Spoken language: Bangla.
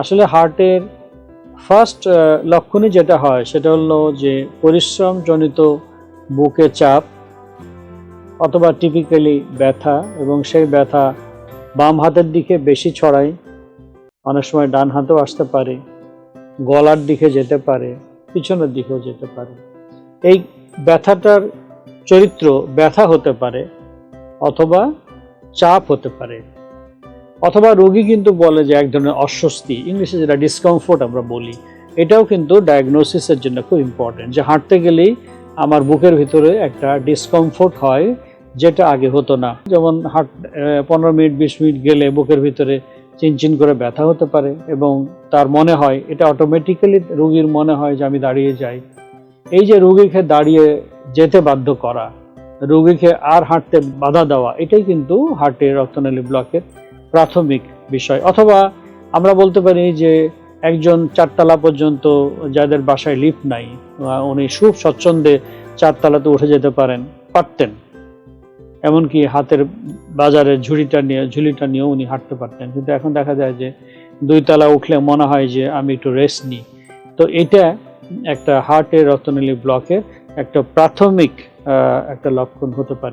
আসলে হার্টের ফার্স্ট লক্ষণই যেটা হয়, সেটা হলো যে পরিশ্রমজনিত বুকে চাপ অথবা টিপিক্যালি ব্যথা এবং সেই ব্যথা বাম হাতের দিকে বেশি ছড়ায়। অনেক সময় ডান হাতেও আসতে পারে, গলার দিকে যেতে পারে, পিছনের দিকেও যেতে পারে। এই ব্যথাটার চরিত্র ব্যথা হতে পারে অথবা চাপ হতে পারে। অথবা রোগী কিন্তু বলে যে এক ধরনের অস্বস্তি, ইংলিশে যেটা ডিসকমফোর্ট আমরা বলি, এটাও কিন্তু ডায়াগনোসিসের জন্য খুব ইম্পর্টেন্ট যে হাঁটতে গেলেই আমার বুকের ভিতরে একটা ডিসকমফোর্ট হয় যেটা আগে হতো না। যেমন হাঁট পনেরো মিনিট, বিশ মিনিট গেলে বুকের ভিতরে চিনচিন করে ব্যথা হতে পারে এবং তার মনে হয়, এটা অটোমেটিক্যালি রুগীর মনে হয় যে আমি দাঁড়িয়ে যাই। এই যে রুগীকে দাঁড়িয়ে যেতে বাধ্য করা, রুগীকে আর হাঁটতে বাধা দেওয়া, এটাই কিন্তু হার্টের রক্তনালী ব্লকের প্রাথমিক বিষয়। অথবা আমরা বলতে পারি যে একজন চারতলা পর্যন্ত যাদের বাসায় লিফট নাই উনি খুব স্বচ্ছন্দে চারতলাতে উঠে যেতে পারেন, পারতেন। এমনকি হাতের বাজারের ঝুড়িটা নিয়ে, ঝুলিটা নিয়েও উনি হাঁটতে পারতেন। কিন্তু এখন দেখা যায় যে দুই তলা উঠলে মনে হয় যে আমি একটু রেস্ট নিই। তো এটা একটা হার্টের রক্তনালী ব্লকের একটা প্রাথমিক একটা লক্ষণ হতে পারে।